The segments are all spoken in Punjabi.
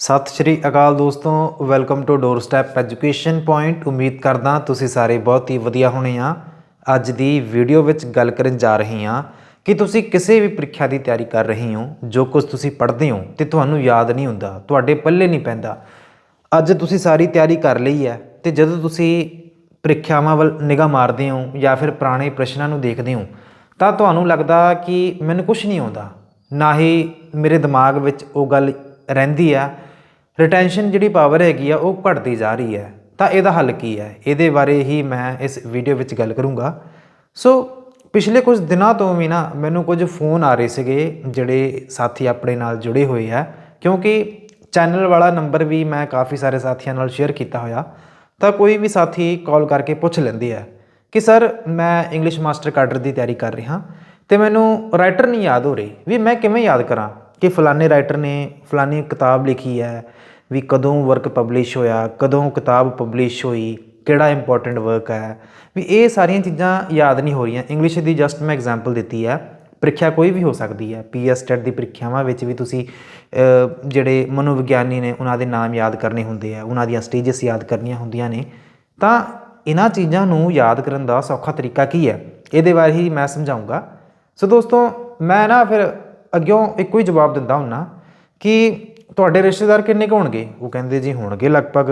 ਸਤਿ ਸ਼੍ਰੀ ਅਕਾਲ ਦੋਸਤੋ welcome to door step education point ਉਮੀਦ ਕਰਦਾ ਤੁਸੀਂ ਸਾਰੇ ਬਹੁਤ ਹੀ ਵਧੀਆ ਹੋਣੇ ਆ। ਅੱਜ ਦੀ ਵੀਡੀਓ ਵਿੱਚ ਗੱਲ ਕਰਨ ਜਾ ਰਹੇ ਹਾਂ ਕਿ ਤੁਸੀਂ ਕਿਸੇ ਵੀ ਪ੍ਰੀਖਿਆ ਦੀ ਤਿਆਰੀ ਕਰ ਰਹੇ ਹੋ, ਜੋ ਕੁਝ ਤੁਸੀਂ ਪੜ੍ਹਦੇ ਹੋ, ਤੇ ਤੁਹਾਨੂੰ ਯਾਦ ਨਹੀਂ ਹੁੰਦਾ, ਤੁਹਾਡੇ ਪੱਲੇ ਨਹੀਂ ਪੈਂਦਾ। ਅੱਜ ਤੁਸੀਂ ਸਾਰੀ ਤਿਆਰੀ ਕਰ ਲਈ ਹੈ, ਤੇ ਜਦੋਂ ਤੁਸੀਂ ਪ੍ਰੀਖਿਆਵਾਂ ਵੱਲ ਨਿਗਾਹ ਮਾਰਦੇ ਹੋ ਜਾਂ ਫਿਰ ਪੁਰਾਣੇ ਪ੍ਰਸ਼ਨਾਂ ਨੂੰ ਦੇਖਦੇ ਹੋ, ਤਾਂ ਤੁਹਾਨੂੰ ਲੱਗਦਾ ਕਿ ਮੈਨੂੰ ਕੁਝ ਨਹੀਂ ਆਉਂਦਾ। ਨਾ ਹੀ ਮੇਰੇ ਦਿਮਾਗ ਵਿੱਚ ਉਹ ਗੱਲ ਰਹਿੰਦੀ ਆ ਰਿਟੈਂਸ਼ਨ ਜਿਹੜੀ ਪਾਵਰ ਹੈਗੀ ਆ, ਉਹ ਘਟਦੀ ਜਾ ਰਹੀ ਹੈ। ਤਾਂ ਇਹਦਾ ਹੱਲ ਕੀ ਹੈ? ਇਹਦੇ ਬਾਰੇ ਹੀ ਮੈਂ ਇਸ ਵੀਡੀਓ ਵਿੱਚ ਗੱਲ ਕਰੂੰਗਾ। ਸੋ ਪਿਛਲੇ ਕੁਝ ਦਿਨਾਂ ਤੋਂ ਵੀ ਨਾ ਮੈਨੂੰ ਕੁਝ ਫੋਨ ਆ ਰਹੇ ਸੀਗੇ, ਜਿਹੜੇ ਸਾਥੀ ਆਪਣੇ ਨਾਲ ਜੁੜੇ ਹੋਏ ਆ। ਕਿਉਂਕਿ ਚੈਨਲ ਵਾਲਾ ਨੰਬਰ ਵੀ ਮੈਂ ਕਾਫੀ ਸਾਰੇ ਸਾਥੀਆਂ ਨਾਲ ਸ਼ੇਅਰ ਕੀਤਾ ਹੋਇਆ। ਤਾਂ ਕੋਈ ਵੀ ਸਾਥੀ ਕਾਲ ਕਰਕੇ ਪੁੱਛ ਲੈਂਦੇ ਆ ਕਿ ਸਰ ਮੈਂ ਇੰਗਲਿਸ਼ ਮਾਸਟਰ ਕਾਡਰ ਦੀ ਤਿਆਰੀ ਕਰ ਰਿਹਾ। ਤੇ ਮੈਨੂੰ ਰਾਈਟਰ ਨਹੀਂ ਯਾਦ ਹੋ ਰਹੀ। ਵੀ ਮੈਂ ਕਿਵੇਂ ਯਾਦ ਕਰਾਂ? ਕਿ ਫਲਾਣੇ ਰਾਈਟਰ ਨੇ ਫਲਾਣੀ ਕਿਤਾਬ ਲਿਖੀ ਹੈ ਵੀ ਕਦੋਂ ਵਰਕ ਪਬਲਿਸ਼ ਹੋਇਆ, ਕਦੋਂ ਕਿਤਾਬ ਪਬਲਿਸ਼ ਹੋਈ, ਕਿਹੜਾ ਇੰਪੋਰਟੈਂਟ ਵਰਕ ਹੈ। ਵੀ ਇਹ ਸਾਰੀਆਂ ਚੀਜ਼ਾਂ ਯਾਦ ਨਹੀਂ ਹੋ ਰਹੀਆਂ। ਇੰਗਲਿਸ਼ ਦੀ ਜਸਟ ਮੈਂ ਐਗਜ਼ਾਮਪਲ ਦਿੱਤੀ ਹੈ। ਪ੍ਰੀਖਿਆ ਕੋਈ ਵੀ ਹੋ ਸਕਦੀ ਹੈ। ਪੀਐਸ ਟੈਟ ਦੀ ਪ੍ਰੀਖਿਆਵਾਂ ਵਿੱਚ ਵੀ ਤੁਸੀਂ ਜਿਹੜੇ ਮਨੋਵਿਗਿਆਨੀ ਨੇ, ਉਹਨਾਂ ਦੇ ਨਾਮ ਯਾਦ ਕਰਨੇ ਹੁੰਦੇ ਆ, ਉਹਨਾਂ ਦੀਆਂ ਸਟੇਜਸ ਯਾਦ ਕਰਨੀਆਂ ਹੁੰਦੀਆਂ ਨੇ। ਤਾਂ ਇਹਨਾਂ ਚੀਜ਼ਾਂ ਨੂੰ ਯਾਦ ਕਰਨ ਦਾ ਸੌਖਾ ਤਰੀਕਾ ਕੀ ਹੈ? ਇਹਦੇ ਬਾਰੇ ਹੀ ਮੈਂ ਸਮਝਾਉਂਗਾ। ਸੋ ਦੋਸਤੋ, ਮੈਂ ਨਾ ਫਿਰ ਅੱਗਿਓਂ ਇੱਕੋ ਹੀ ਜਵਾਬ ਦਿੰਦਾ ਹੁੰਨਾ ਕਿ ਤੁਹਾਡੇ ਰਿਸ਼ਤੇਦਾਰ ਕਿੰਨੇ ਕੁ ਹੋਣਗੇ? ਉਹ ਕਹਿੰਦੇ ਜੀ ਹੋਣਗੇ ਲਗਭਗ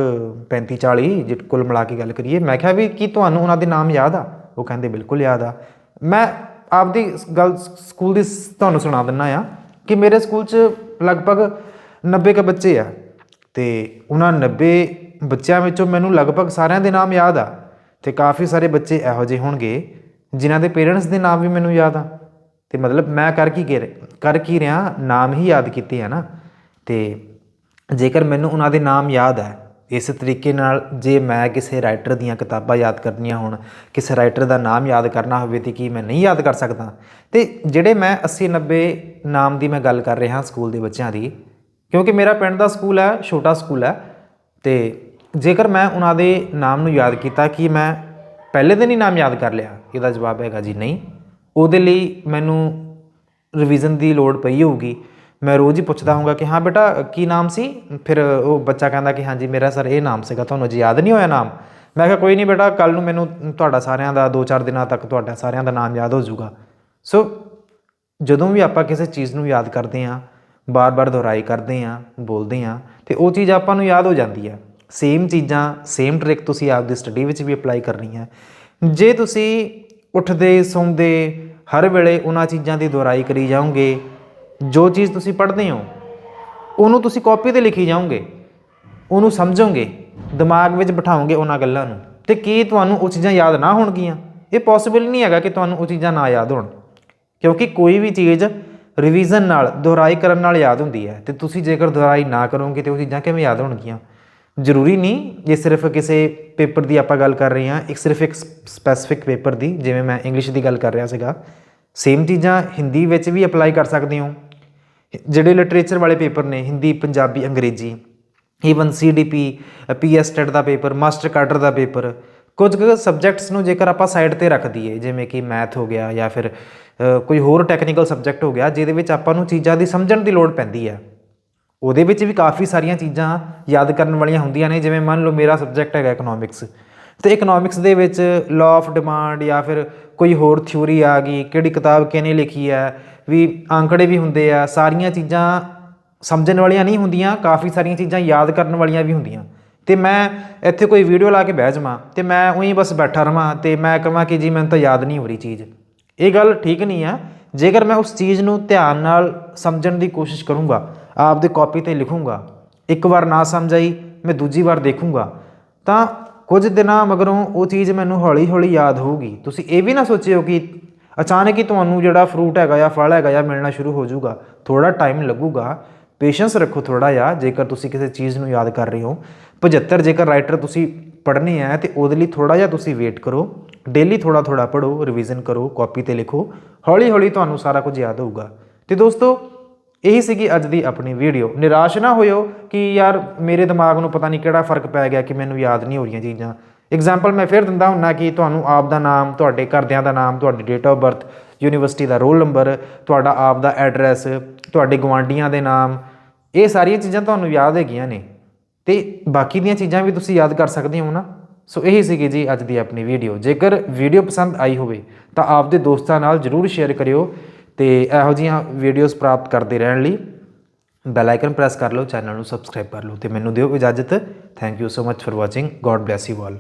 35 40 ਜੇ ਕੁੱਲ ਮਿਲਾ ਕੇ ਗੱਲ ਕਰੀਏ। ਮੈਂ ਕਿਹਾ ਵੀ ਕੀ ਤੁਹਾਨੂੰ ਉਹਨਾਂ ਦੇ ਨਾਮ ਯਾਦ ਆ? ਉਹ ਕਹਿੰਦੇ ਬਿਲਕੁਲ ਯਾਦ ਆ। ਮੈਂ ਆਪਦੀ ਗੱਲ ਸਕੂਲ ਦੀ ਤੁਹਾਨੂੰ ਸੁਣਾ ਦਿੰਨਾ ਆ ਕਿ ਮੇਰੇ ਸਕੂਲ 'ਚ ਲਗਭਗ 90 ਕ ਬੱਚੇ ਆ ਤੇ ਉਹਨਾਂ 90 ਬੱਚਿਆਂ ਵਿੱਚੋਂ ਮੈਨੂੰ ਲਗਭਗ ਸਾਰਿਆਂ ਦੇ ਨਾਮ ਯਾਦ ਆ ਤੇ ਕਾਫੀ ਸਾਰੇ ਬੱਚੇ ਇਹੋ ਜਿਹੇ ਹੋਣਗੇ ਜਿਨ੍ਹਾਂ ਦੇ ਪੇਰੈਂਟਸ ਦੇ ਨਾਮ ਵੀ ਮੈਨੂੰ ਯਾਦ ਆ। ਤੇ ਮਤਲਬ ਮੈਂ ਕਰ ਕੀ ਕੇ ਕਰ ਕੀ ਰਿਹਾ, ਨਾਮ ਹੀ ਯਾਦ ਕੀਤੇ ਆ ਨਾ। ਤੇ ਜੇਕਰ ਮੈਨੂੰ ਉਹਨਾਂ ਦੇ ਨਾਮ ਯਾਦ ਹੈ, ਇਸ ਤਰੀਕੇ ਨਾਲ ਜੇ ਮੈਂ ਕਿਸੇ ਰਾਈਟਰ ਦੀਆਂ ਕਿਤਾਬਾਂ ਯਾਦ ਕਰਨੀਆਂ ਹੋਣ, ਕਿਸੇ ਰਾਈਟਰ ਦਾ ਨਾਮ ਯਾਦ ਕਰਨਾ ਹੋਵੇ ਤੇ ਕੀ ਮੈਂ ਨਹੀਂ ਯਾਦ ਕਰ ਸਕਦਾ। ਤੇ ਜਿਹੜੇ ਮੈਂ 80 90 ਨਾਮ ਦੀ ਮੈਂ ਗੱਲ ਕਰ ਰਿਹਾ ਸਕੂਲ ਦੇ ਬੱਚਿਆਂ ਦੀ, ਕਿਉਂਕਿ ਮੇਰਾ ਪਿੰਡ ਦਾ ਸਕੂਲ ਹੈ, ਛੋਟਾ ਸਕੂਲ ਹੈ, ਤੇ ਜੇਕਰ ਮੈਂ ਉਹਨਾਂ ਦੇ ਨਾਮ ਨੂੰ ਯਾਦ ਕੀਤਾ ਕਿ ਮੈਂ ਪਹਿਲੇ ਦਿਨ ਹੀ ਨਾਮ ਯਾਦ ਕਰ ਲਿਆ, ਇਹਦਾ ਜਵਾਬ ਹੈਗਾ ਜੀ ਨਹੀਂ। ਉਹਦੇ ਲਈ ਮੈਨੂੰ ਰਿਵੀਜ਼ਨ ਦੀ ਲੋੜ ਪਈ ਹੋਊਗੀ। ਮੈਂ ਰੋਜ਼ ਹੀ ਪੁੱਛਦਾ ਹੋਊਗਾ ਕਿ ਹਾਂ ਬੇਟਾ, ਕੀ ਨਾਮ ਸੀ? ਫਿਰ ਉਹ ਬੱਚਾ ਕਹਿੰਦਾ ਕਿ ਹਾਂਜੀ, ਮੇਰਾ ਸਰ ਇਹ ਨਾਮ ਸੀਗਾ, ਤੁਹਾਨੂੰ ਅਜੇ ਯਾਦ ਨਹੀਂ ਹੋਇਆ ਨਾਮ? ਮੈਂ ਕਿਹਾ, ਕੋਈ ਨਹੀਂ ਬੇਟਾ ਕੱਲ ਨੂੰ ਮੈਨੂੰ ਤੁਹਾਡਾ ਸਾਰਿਆਂ ਦਾ 2-4 ਦਿਨਾਂ ਤੱਕ ਤੁਹਾਡਾ ਸਾਰਿਆਂ ਦਾ ਨਾਮ ਯਾਦ ਹੋ ਜਾਊਗਾ। ਸੋ ਜਦੋਂ ਵੀ ਆਪਾਂ ਕਿਸੇ ਚੀਜ਼ ਨੂੰ ਯਾਦ ਕਰਦੇ ਹਾਂ, ਬਾਰ-ਬਾਰ ਦੁਹਰਾਈ ਕਰਦੇ ਹਾਂ, ਬੋਲਦੇ ਹਾਂ, ਤੇ ਉਹ ਚੀਜ਼ ਆਪਾਂ ਨੂੰ ਯਾਦ ਹੋ ਜਾਂਦੀ ਹੈ। ਸੇਮ ਚੀਜ਼ਾਂ ਸੇਮ ਟ੍ਰਿਕ ਤੁਸੀਂ ਆਪਦੀ ਸਟੱਡੀ ਵਿੱਚ ਵੀ ਅਪਲਾਈ ਕਰਨੀ ਹੈ ਜੇ ਤੁਸੀਂ ਉੱਠਦੇ, ਸੌਂਦੇ, ਹਰ ਵੇਲੇ ਉਹਨਾਂ ਚੀਜ਼ਾਂ ਦੀ ਦੁਹਰਾਈ ਕਰੀ ਜਾਓਗੇ। ਜੋ ਚੀਜ਼ ਤੁਸੀਂ ਪੜ੍ਹਦੇ ਹੋ, ਉਹਨੂੰ ਤੁਸੀਂ ਕਾਪੀ ਤੇ ਲਿਖੀ ਜਾਓਗੇ। ਉਹਨੂੰ ਸਮਝੋਗੇ, ਦਿਮਾਗ ਵਿੱਚ ਬਿਠਾਓਗੇ ਉਹਨਾਂ ਗੱਲਾਂ ਨੂੰ। ਤੇ ਕੀ ਤੁਹਾਨੂੰ ਉਹ ਚੀਜ਼ਾਂ ਯਾਦ ਨਾ ਹੋਣਗੀਆਂ? ਇਹ ਪੋਸੀਬਲ ਨਹੀਂ ਹੈਗਾ ਕਿ ਤੁਹਾਨੂੰ ਉਹ ਚੀਜ਼ਾਂ ਨਾ ਯਾਦ ਹੋਣ। ਕਿਉਂਕਿ ਕੋਈ ਵੀ ਚੀਜ਼ ਰਿਵੀਜ਼ਨ ਨਾਲ, ਦੁਹਰਾਈ ਕਰਨ ਨਾਲ ਯਾਦ ਹੁੰਦੀ ਹੈ। ਤੇ ਤੁਸੀਂ ਜੇਕਰ ਦੁਹਰਾਈ ਨਾ ਕਰੋਗੇ ਤੇ ਉਹ ਚੀਜ਼ਾਂ ਕਿਵੇਂ ਯਾਦ ਹੋਣਗੀਆਂ? ਜ਼ਰੂਰੀ ਨਹੀਂ ਇਹ ਸਿਰਫ ਕਿਸੇ ਪੇਪਰ ਦੀ ਆਪਾਂ ਗੱਲ ਕਰ ਰਹੇ ਹਾਂ, ਇੱਕ ਸਿਰਫ ਇੱਕ ਸਪੈਸੀਫਿਕ ਪੇਪਰ ਦੀ, ਜਿਵੇਂ ਮੈਂ ਇੰਗਲਿਸ਼ ਦੀ ਗੱਲ ਕਰ ਰਿਹਾ ਸੀਗਾ ਸੇਮ ਚੀਜ਼ਾਂ ਹਿੰਦੀ ਵਿੱਚ ਵੀ ਅਪਲਾਈ ਕਰ ਸਕਦੇ ਹੋ। ਜਿਹੜੇ ਲਿਟਰੇਚਰ ਵਾਲੇ ਪੇਪਰ ਨੇ, ਹਿੰਦੀ, ਪੰਜਾਬੀ, ਅੰਗਰੇਜ਼ੀ ਈਵਨ ਸੀਡੀਪੀ ਪੀਐਸ ਟੈਟ ਦਾ ਪੇਪਰ ਮਾਸਟਰ ਕਾਡਰ ਦਾ ਪੇਪਰ ਕੁਝ ਕੁ ਸਬਜੈਕਟਸ ਨੂੰ ਜੇਕਰ ਆਪਾਂ ਸਾਈਡ ਤੇ ਰੱਖ ਦਈਏ, ਜਿਵੇਂ ਕਿ ਮੈਥ ਹੋ ਗਿਆ ਜਾਂ ਫਿਰ ਕੋਈ ਹੋਰ ਟੈਕਨੀਕਲ ਸਬਜੈਕਟ ਹੋ ਗਿਆ, ਜਿਹਦੇ ਵਿੱਚ ਆਪਾਂ ਨੂੰ ਚੀਜ਼ਾਂ ਦੀ ਸਮਝਣ ਦੀ ਲੋੜ ਪੈਂਦੀ ਹੈ। ਉਹਦੇ ਵਿੱਚ ਵੀ ਕਾਫੀ ਸਾਰੀਆਂ ਚੀਜ਼ਾਂ ਯਾਦ ਕਰਨ ਵਾਲੀਆਂ ਹੁੰਦੀਆਂ ਨੇ, ਜਿਵੇਂ ਮੰਨ ਲਓ ਮੇਰਾ ਸਬਜੈਕਟ ਹੈਗਾ ਇਕਨੋਮਿਕਸ ਤੇ ਇਕਨੋਮਿਕਸ ਦੇ ਵਿੱਚ ਲਾਅ ਆਫ ਡਿਮਾਂਡ ਜਾਂ ਫਿਰ ਕੋਈ ਹੋਰ ਥਿਊਰੀ ਆ ਗਈ, ਕਿਹੜੀ ਕਿਤਾਬ ਕਿਹਨੇ ਲਿਖੀ ਹੈ, ਵੀ ਅੰਕੜੇ ਵੀ ਹੁੰਦੇ ਆ, ਸਾਰੀਆਂ ਚੀਜ਼ਾਂ ਸਮਝਣ ਵਾਲੀਆਂ ਨਹੀਂ ਹੁੰਦੀਆਂ, ਕਾਫੀ ਸਾਰੀਆਂ ਚੀਜ਼ਾਂ ਯਾਦ ਕਰਨ ਵਾਲੀਆਂ ਵੀ ਹੁੰਦੀਆਂ। ਤੇ ਮੈਂ ਇੱਥੇ ਕੋਈ ਵੀਡੀਓ ਲਾ ਕੇ ਬਹਿ ਜਾਵਾਂ ਤੇ ਮੈਂ ਉਹੀ ਬਸ ਬੈਠਾ ਰਵਾਂ ਤੇ ਮੈਂ ਕਹਾਂ ਕਿ ਜੀ ਮੈਨੂੰ ਤਾਂ ਯਾਦ ਨਹੀਂ ਹੋ ਰਹੀ ਚੀਜ਼। ਇਹ ਗੱਲ ਠੀਕ ਨਹੀਂ ਆ, ਜੇਕਰ ਮੈਂ ਉਸ ਚੀਜ਼ ਨੂੰ ਧਿਆਨ ਨਾਲ ਸਮਝਣ ਦੀ ਕੋਸ਼ਿਸ਼ ਕਰੂੰਗਾ ਆਪਦੇ ਕਾਪੀ ਤੇ ਲਿਖੂੰਗਾ। ਇੱਕ ਵਾਰ ਨਾ ਸਮਝ ਆਈ, ਮੈਂ ਦੂਜੀ ਵਾਰ ਦੇਖੂੰਗਾ। ਤਾਂ ਕੁਝ ਦਿਨਾਂ ਮਗਰੋਂ ਉਹ ਚੀਜ਼ ਮੈਨੂੰ ਹੌਲੀ-ਹੌਲੀ ਯਾਦ ਹੋਊਗੀ। ਤੁਸੀਂ ਇਹ ਵੀ ਨਾ ਸੋਚਿਓ ਕਿ ਅਚਾਨਕ ਹੀ ਤੁਹਾਨੂੰ ਜਿਹੜਾ ਫਰੂਟ ਹੈਗਾ ਜਾਂ ਫਲ ਹੈਗਾ ਜਾਂ ਮਿਲਣਾ ਸ਼ੁਰੂ ਹੋ ਜਾਊਗਾ। ਥੋੜਾ ਟਾਈਮ ਲੱਗੂਗਾ। ਪੇਸ਼ੈਂਸ ਰੱਖੋ ਥੋੜਾ ਜਿਹਾ, ਜੇਕਰ ਤੁਸੀਂ ਕਿਸੇ ਚੀਜ਼ ਨੂੰ ਯਾਦ ਕਰ ਰਹੇ ਹੋ। 75 ਜੇਕਰ ਰਾਈਟਰ ਤੁਸੀਂ ਪੜ੍ਹਨੇ ਹੈ ਤੇ ਉਹਦੇ ਲਈ ਥੋੜਾ ਜਿਹਾ ਤੁਸੀਂ ਵੇਟ ਕਰੋ। ਡੇਲੀ ਥੋੜਾ ਥੋੜਾ ਪੜੋ ਰਿਵੀਜ਼ਨ ਕਰੋ ਕਾਪੀ ਤੇ ਲਿਖੋ। ਹੌਲੀ ਹੌਲੀ ਤੁਹਾਨੂੰ ਸਾਰਾ ਕੁਝ ਯਾਦ ਹੋਊਗਾ। ਤੇ ਦੋਸਤੋ ਇਹੀ ਸੀਗੀ ਅੱਜ ਦੀ ਆਪਣੀ ਵੀਡੀਓ ਨਿਰਾਸ਼ ਨਾ ਹੋਇਓ ਕਿ ਯਾਰ ਮੇਰੇ ਦਿਮਾਗ ਨੂੰ ਪਤਾ ਨਹੀਂ ਕਿਹੜਾ ਫ਼ਰਕ ਪੈ ਗਿਆ ਕਿ ਮੈਨੂੰ ਯਾਦ ਨਹੀਂ ਹੋ ਰਹੀਆਂ ਚੀਜ਼ਾਂ। ਐਗਜ਼ਾਮਪਲ ਮੈਂ ਫਿਰ ਦਿੰਦਾ ਹੁੰਨਾ ਕਿ ਤੁਹਾਨੂੰ ਆਪ ਦਾ ਨਾਮ, ਤੁਹਾਡੇ ਘਰਦਿਆਂ ਦਾ ਨਾਮ, ਤੁਹਾਡੀ ਡੇਟ ਆਫ ਬਰਥ ਯੂਨੀਵਰਸਿਟੀ ਦਾ ਰੋਲ ਨੰਬਰ ਤੁਹਾਡਾ ਆਪ ਦਾ ਐਡਰੈਸ ਤੁਹਾਡੇ ਗਵਾਂਡੀਆਂ ਦੇ ਨਾਮ, ਇਹ ਸਾਰੀਆਂ ਚੀਜ਼ਾਂ ਤੁਹਾਨੂੰ ਯਾਦ ਹੈਗੀਆਂ ਨੇ। ਤੇ ਬਾਕੀ ਦੀਆਂ ਚੀਜ਼ਾਂ ਵੀ ਤੁਸੀਂ ਯਾਦ ਕਰ ਸਕਦੇ ਹੋ ਨਾ। ਸੋ ਇਹੀ ਸੀਗੀ ਜੀ ਅੱਜ ਦੀ ਆਪਣੀ ਵੀਡੀਓ ਜੇਕਰ ਵੀਡੀਓ ਪਸੰਦ ਆਈ ਹੋਵੇ, ਤਾਂ ਆਪਦੇ ਦੋਸਤਾਂ ਨਾਲ ਜਰੂਰ ਸ਼ੇਅਰ ਕਰਿਓ। ਤੇ ਇਹੋ ਜਿਹੀਆਂ ਵੀਡੀਓਜ਼ ਪ੍ਰਾਪਤ ਕਰਦੇ ਰਹਿਣ ਲਈ ਬੈਲ ਆਈਕਨ ਪ੍ਰੈਸ ਕਰ ਲਓ ਚੈਨਲ ਨੂੰ ਸਬਸਕ੍ਰਾਈਬ ਕਰ ਲਓ ਤੇ ਮੈਨੂੰ ਦਿਓ ਇਜਾਜ਼ਤ। Thank you so much for watching God bless you all